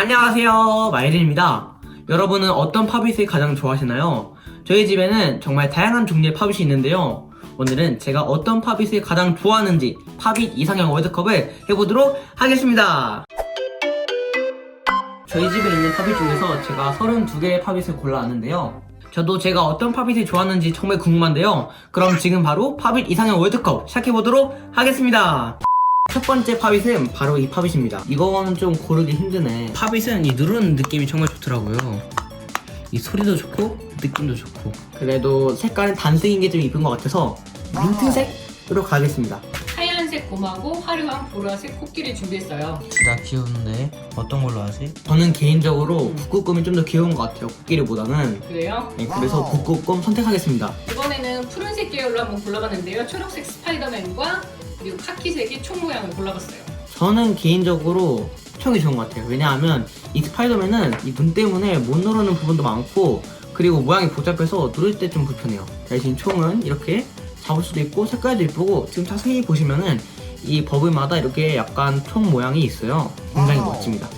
안녕하세요. 마이린입니다. 여러분은 어떤 팝잇을 가장 좋아하시나요? 저희 집에는 정말 다양한 종류의 팝잇이 있는데요. 오늘은 제가 어떤 팝잇을 가장 좋아하는지 팝잇 이상형 월드컵을 해보도록 하겠습니다. 저희 집에 있는 팝잇 중에서 제가 32개의 팝잇을 골라왔는데요. 저도 제가 어떤 팝잇을 좋아하는지 정말 궁금한데요. 그럼 지금 바로 팝잇 이상형 월드컵 시작해보도록 하겠습니다 첫 번째 팝잇은 바로 이 팝잇입니다. 이거는 좀 고르기 힘드네. 팝잇은 이 누르는 느낌이 정말 좋더라고요. 이 소리도 좋고 느낌도 좋고. 그래도 색깔은 단색인 게 좀 이쁜 것 같아서 민트색으로 가겠습니다. 하얀색 곰하고 화려한 보라색 코끼리 준비했어요. 진짜 귀여운데 어떤 걸로 하지? 저는 개인적으로 북극곰이 좀 더 귀여운 것 같아요. 코끼리보다는. 그래요? 네, 그래서 북극곰 선택하겠습니다. 이번에는 푸른색 계열로 한번 골라봤는데요. 초록색 스파이더맨과 그리고 카키색의 총 모양을 골라봤어요. 저는 개인적으로 총이 좋은 것 같아요. 왜냐하면 이 스파이더맨은 이 눈 때문에 못 누르는 부분도 많고 그리고 모양이 복잡해서 누를 때 좀 불편해요. 대신 총은 이렇게 잡을 수도 있고 색깔도 이쁘고 지금 자세히 보시면은 이 버블마다 이렇게 약간 총 모양이 있어요. 굉장히 와우. 멋집니다.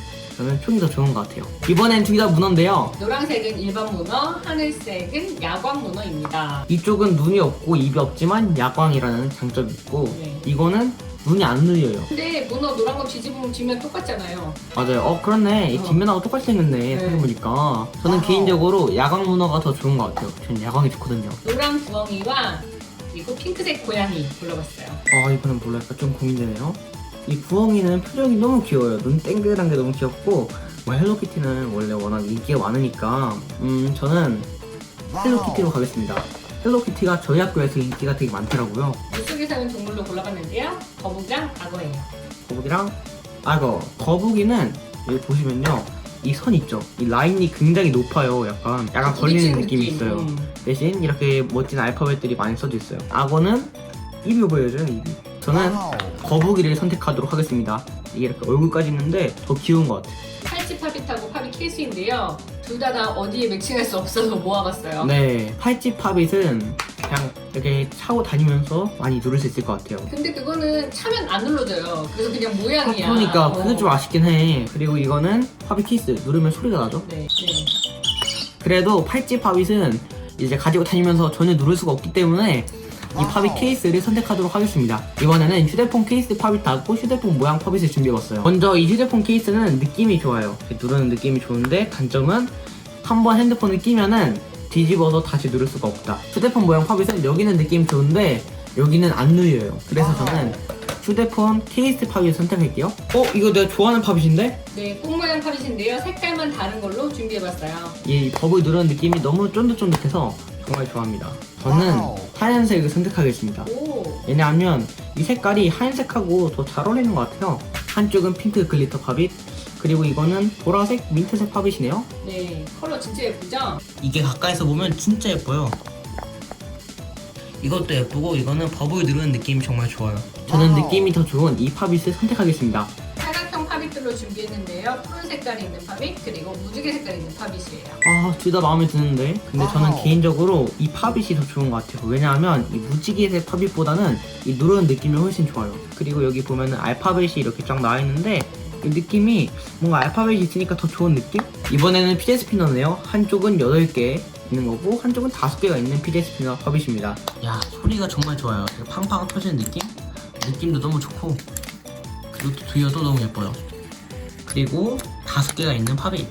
저는 총이 더 좋은 것 같아요. 이번엔 둘 다 문어인데요. 노란색은 일반 문어, 하늘색은 야광 문어입니다. 이쪽은 눈이 없고 입이 없지만 야광이라는 장점이 있고 네. 이거는 눈이 안 눌려요. 근데 문어 노란 거 뒤집으면 뒷면 똑같잖아요. 맞아요. 어 그렇네. 이 어. 뒷면하고 똑같이 생겼네. 네. 생각해보니까. 저는 와우. 개인적으로 야광 문어가 더 좋은 것 같아요. 전 야광이 좋거든요. 노란 구엉이와 그리고 핑크색 고양이 골라봤어요. 아 이거는 몰랄까 좀 고민되네요. 이 부엉이는 표정이 너무 귀여워요. 눈 땡글한 게 너무 귀엽고 뭐 헬로키티는 원래 워낙 인기가 많으니까 음 저는 헬로키티로 가겠습니다. 헬로키티가 저희 학교에서 인기가 되게 많더라고요. 물속에 사는 동물로 골라봤는데요. 거북이랑 악어예요. 거북이랑 악어. 거북이는 여기 보시면요. 이 선 있죠? 이 라인이 굉장히 높아요. 약간 약간 걸리는 부딪히는 느낌이 느낌. 있어요. 음. 대신 이렇게 멋진 알파벳들이 많이 써져 있어요. 악어는 입이 보여줘요, 입이. 저는 거북이를 선택하도록 하겠습니다. 이게 이렇게 얼굴까지 있는데 더 귀여운 것 같아요. 팔찌 팝잇하고 팝잇 케이스인데요. 둘 다 다 어디에 매칭할 수 없어서 모아봤어요. 네, 팔찌 팝잇은 그냥 이렇게 차고 다니면서 많이 누를 수 있을 것 같아요. 근데 그거는 차면 안 눌러져요. 그래서 그냥 모양이야. 그러니까 어. 그게 좀 아쉽긴 해. 그리고 이거는 팝잇 케이스 누르면 소리가 나죠? 네, 네. 그래도 팔찌 팝잇은 이제 가지고 다니면서 전혀 누를 수가 없기 때문에 이 팝잇 케이스를 선택하도록 하겠습니다. 이번에는 휴대폰 케이스 팝잇하고 휴대폰 모양 팝잇을 준비해봤어요. 먼저 이 휴대폰 케이스는 느낌이 좋아요. 누르는 느낌이 좋은데 단점은 한번 핸드폰을 끼면은 뒤집어서 다시 누를 수가 없다. 휴대폰 모양 팝잇은 여기는 느낌 좋은데 여기는 안 눌려요. 그래서 저는 휴대폰 케이스 팝잇 선택할게요. 어? 이거 내가 좋아하는 팝잇인데? 네, 꽃 모양 팝잇인데요. 색깔만 다른 걸로 준비해봤어요. 이 버블 누르는 느낌이 너무 쫀득쫀득해서 정말 좋아합니다. 저는 하얀색을 선택하겠습니다. 오, 왜냐하면 이 색깔이 하얀색하고 더 잘 어울리는 것 같아요. 한쪽은 핑크 글리터 팝잇, 그리고 이거는 보라색 민트색 팝잇이네요. 네, 컬러 진짜 예쁘죠? 이게 가까이서 보면 진짜 예뻐요. 이것도 예쁘고 이거는 버블 누르는 느낌이 정말 좋아요. 저는 느낌이 더 좋은 이 팝잇을 선택하겠습니다. 팝잇들로 준비했는데요. 푸른 색깔이 있는 팝잇, 그리고 무지개 색깔이 있는 팝잇이에요. 아, 둘 다 마음에 드는데. 근데 저는 와우. 개인적으로 이 팝잇이 더 좋은 것 같아요. 왜냐하면 이 무지개색 팝잇보다는 이 누르는 느낌이 훨씬 좋아요. 그리고 여기 보면은 알파벳이 이렇게 쫙 나와 있는데 이 느낌이 뭔가 알파벳이 있으니까 더 좋은 느낌? 이번에는 피제 스피너네요. 한쪽은 8개 있는 거고 한쪽은 5개가 있는 피제 스피너 팝잇입니다. 야, 소리가 정말 좋아요. 팡팡 터지는 느낌? 느낌도 너무 좋고 그리고 또 뒤어도 너무 예뻐요. 그리고 5개가 있는 팝잇.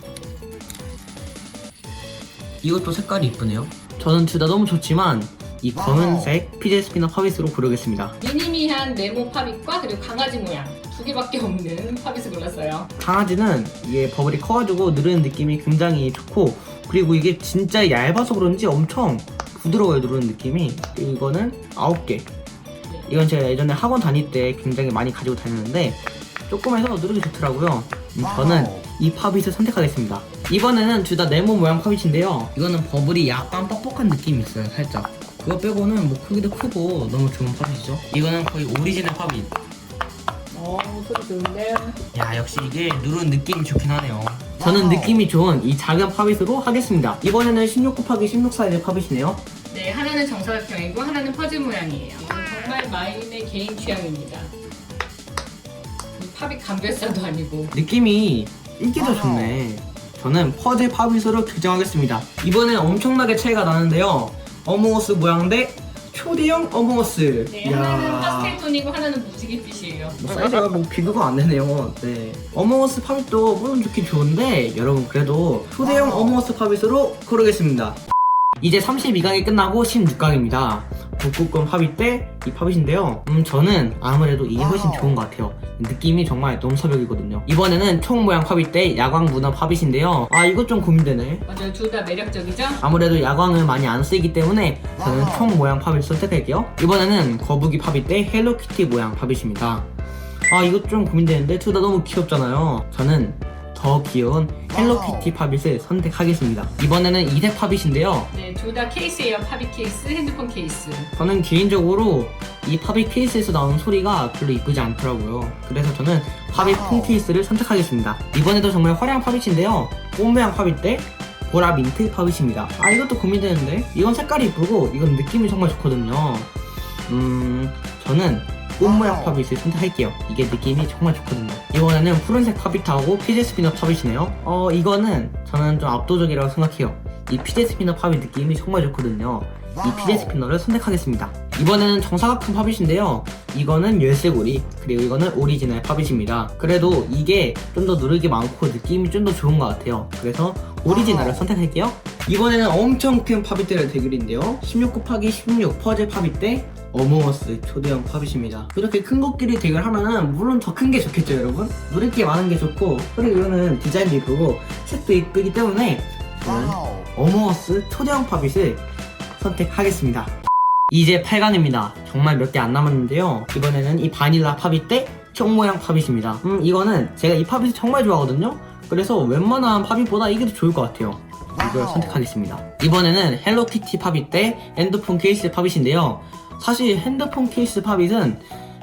이것도 색깔이 이쁘네요. 저는 둘 다 너무 좋지만 이 검은색 피제 스피너 팝잇으로 고르겠습니다. 미니미한 네모 팝잇과 그리고 강아지 모양 두 개밖에 없는 팝잇을 골랐어요. 강아지는 이게 버블이 커가지고 누르는 느낌이 굉장히 좋고 그리고 이게 진짜 얇아서 그런지 엄청 부드러워요 누르는 느낌이 그리고 이거는 9개 이건 제가 예전에 학원 다닐 때 굉장히 많이 가지고 다녔는데 조금해서 누르기 좋더라고요 음, 저는 이 팝잇을 선택하겠습니다. 이번에는 둘 다 네모 모양 팝잇인데요. 이거는 버블이 약간 뻑뻑한 느낌이 있어요 살짝. 그거 빼고는 뭐 크기도 크고 너무 좋은 팝잇이죠. 이거는 거의 오리지널 팝잇. 어, 소리 좋은데. 야 역시 이게 누르는 느낌이 좋긴 하네요. 저는 느낌이 좋은 이 작은 팝잇으로 하겠습니다. 이번에는 16 곱하기 16 사이즈 팝잇이네요. 네, 하나는 정사각형이고 하나는 퍼즐 모양이에요. 정말 마인의 개인 취향입니다. 이 팝잇 감별사도 아니고. 느낌이 인기도 좋네. 저는 퍼즐 파빗으로 결정하겠습니다. 이번엔 엄청나게 차이가 나는데요. 어몽어스 모양 대 초대형 어몽어스. 네, 하나는 파스텔 톤이고 하나는 무지개빛이에요. 뭐 사이즈가 뭐 비교가 안 되네요. 네. 어몽어스 파빗도 물론 좋긴 좋은데 여러분 그래도 초대형 어몽어스 파빗으로 고르겠습니다. 이제 32강이 끝나고 16강입니다. 북극권 파빗 대이 파빗인데요. 음 저는 아무래도 이게 훨씬 좋은 것 같아요. 느낌이 정말 넘사벽이거든요. 이번에는 총 모양 파빗 대 야광 문어 파빗인데요. 아 이거 좀 고민되네. 맞아요, 둘 다 매력적이죠? 아무래도 야광을 많이 안 쓰기 때문에 저는 총 모양 팝을 선택할게요. 이번에는 거북이 팝이 때 헬로키티 모양 팝이십니다. 아 이거 좀 고민되는데 둘 다 너무 귀엽잖아요. 저는 더 귀여운 헬로키티 팝잇을 선택하겠습니다. 이번에는 이색 팝잇인데요. 네, 둘 다 케이스예요. 파비 케이스, 핸드폰 케이스. 저는 개인적으로 이 팝잇 케이스에서 나오는 소리가 별로 이쁘지 않더라고요. 그래서 저는 팝잇 폰 케이스를 선택하겠습니다. 이번에도 정말 화려한 팝잇인데요. 꽃모양 팝잇 때 보라 민트 팝잇입니다. 아 이것도 고민되는데 이건 색깔이 이쁘고 이건 느낌이 정말 좋거든요. 음 저는 꽃모양 팝잇을 선택할게요. 이게 느낌이 정말 좋거든요. 이번에는 푸른색 팝잇하고 피제 스피너 팝잇이네요. 어 이거는 저는 좀 압도적이라고 생각해요. 이 피제 스피너 팝잇 느낌이 정말 좋거든요. 이 피제 스피너를 선택하겠습니다. 이번에는 정사각형 팝잇인데요. 이거는 열쇠고리, 그리고 이거는 오리지널 팝잇입니다. 그래도 이게 좀 더 누르기 많고 느낌이 좀 더 좋은 것 같아요. 그래서 오리지널을 선택할게요. 이번에는 엄청 큰 팝잇들의 대결인데요. 16 곱하기 16 퍼즐 팝잇 대 어몽어스 초대형 팝잇입니다. 이렇게 큰 것끼리 대결하면은 물론 더 큰 게 좋겠죠, 여러분? 누릴 게 많은 게 좋고 그리고 이거는 디자인도 이쁘고 색도 이쁘기 때문에 저는 어몽어스 초대형 팝잇을 선택하겠습니다. 이제 8강입니다. 정말 몇 개 안 남았는데요. 이번에는 이 바닐라 팝잇 대 총모양 팝잇입니다. 음, 이거는 제가 이 팝잇을 정말 좋아하거든요. 그래서 웬만한 팝잇보다 이게 더 좋을 것 같아요. 이걸 선택하겠습니다. 이번에는 헬로키티 팝잇 대 핸드폰 케이스 팝잇인데요. 사실 핸드폰 케이스 팝잇은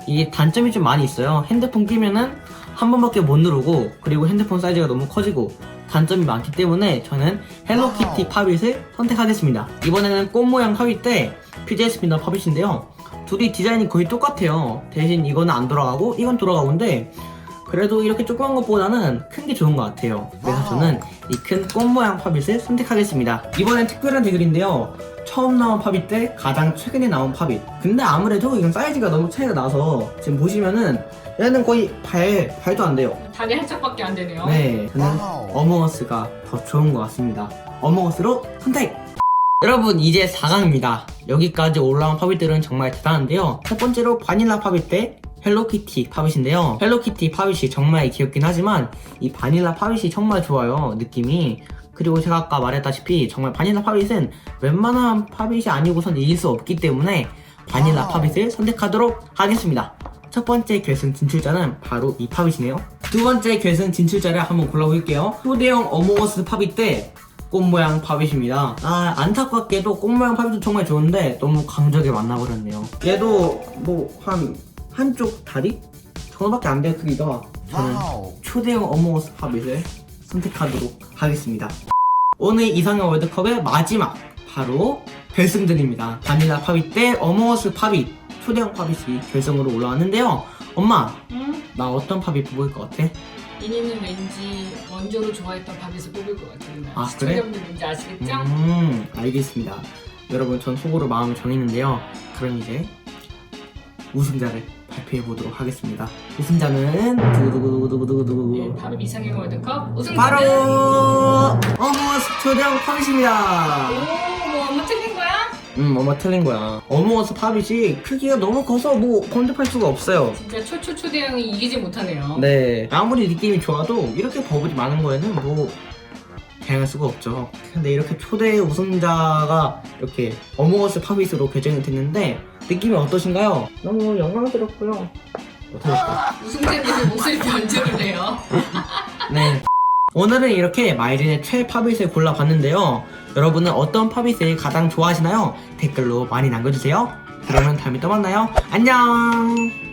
이게 단점이 좀 많이 있어요. 핸드폰 끼면은 한 번밖에 못 누르고 그리고 핸드폰 사이즈가 너무 커지고 단점이 많기 때문에 저는 헬로키티 팝잇을 선택하겠습니다. 이번에는 꽃 모양 팝잇 대 PJ 스피너 팝잇인데요. 둘이 디자인이 거의 똑같아요. 대신 이거는 안 돌아가고 이건 돌아가고인데 그래도 이렇게 조그만 것보다는 큰 게 좋은 것 같아요. 그래서 저는 이 큰 꽃 모양 팝잇을 선택하겠습니다. 이번엔 특별한 대결인데요. 처음 나온 팝잇 대 가장 최근에 나온 팝잇. 근데 아무래도 이건 사이즈가 너무 차이가 나서 지금 보시면은 얘는 거의 발, 발도 안 돼요. 다리 한 짝밖에 안 되네요. 네, 저는 어몽어스가 더 좋은 것 같습니다. 어몽어스로 선택! 여러분, 이제 4강입니다. 여기까지 올라온 팝잇들은 정말 대단한데요. 첫 번째로 바닐라 팝잇 대 헬로키티 팝잇인데요. 헬로키티 팝잇이 정말 귀엽긴 하지만 이 바닐라 팝잇이 정말 좋아요. 느낌이. 그리고 제가 아까 말했다시피 정말 바닐라 팝잇은 웬만한 팝잇이 아니고선 이길 수 없기 때문에 바닐라 팝잇을 선택하도록 하겠습니다. 첫 번째 결승 진출자는 바로 이 팝잇이네요. 두 번째 결승 진출자를 한번 골라볼게요. 초대형 어몽어스 팝잇 대 꽃모양 팝잇입니다. 아 안타깝게도 꽃모양 팝잇도 정말 좋은데 너무 강적에 만나버렸네요. 얘도 뭐 한 한쪽 다리 정도밖에 안 돼요 크기가. 저는 초대형 어몽어스 팝잇을 선택하도록 하겠습니다. 오늘 이상형 월드컵의 마지막 바로 결승전입니다. 바닐라 팝잇 대 어몽어스 팝잇 초대형 팝잇이 결승으로 올라왔는데요. 엄마 응? 나 어떤 팝잇 뽑을 것 같아? 이니는 왠지 원조로 좋아했던 밥에서 뽑을 것 같아요. 아, 시청자분들 왠지 아시겠죠? 음 알겠습니다. 여러분 전 속으로 마음을 정했는데요. 그럼 이제 우승자를 발표해 보도록 하겠습니다. 우승자는 예, 두구두구두구두구두구 바로 이상형 월드컵 우승자는 바로 어몽어스 초대형 팝잇입니다. 오, 뭐 엄마 틀린 거야? 음, 엄마 틀린 거야. 어몽어스 팝잇이 크기가 너무 커서 뭐 건드릴 수가 없어요. 진짜 초초초 대형이 이기지 못하네요. 네. 아무리 느낌이 좋아도 이렇게 버블이 많은 거에는 뭐 대할 수가 없죠. 근데 이렇게 초대 우승자가 이렇게 어몽어스 팝잇으로 결정이 됐는데 느낌이 어떠신가요? 너무 영광스럽고요. 어떠셨어요? 우승자님의 목소리 변주를 해요. 네. 오늘은 이렇게 마이진의 최 팝잇을 골라봤는데요. 여러분은 어떤 팝잇을 가장 좋아하시나요? 댓글로 많이 남겨주세요. 그러면 다음에 또 만나요. 안녕!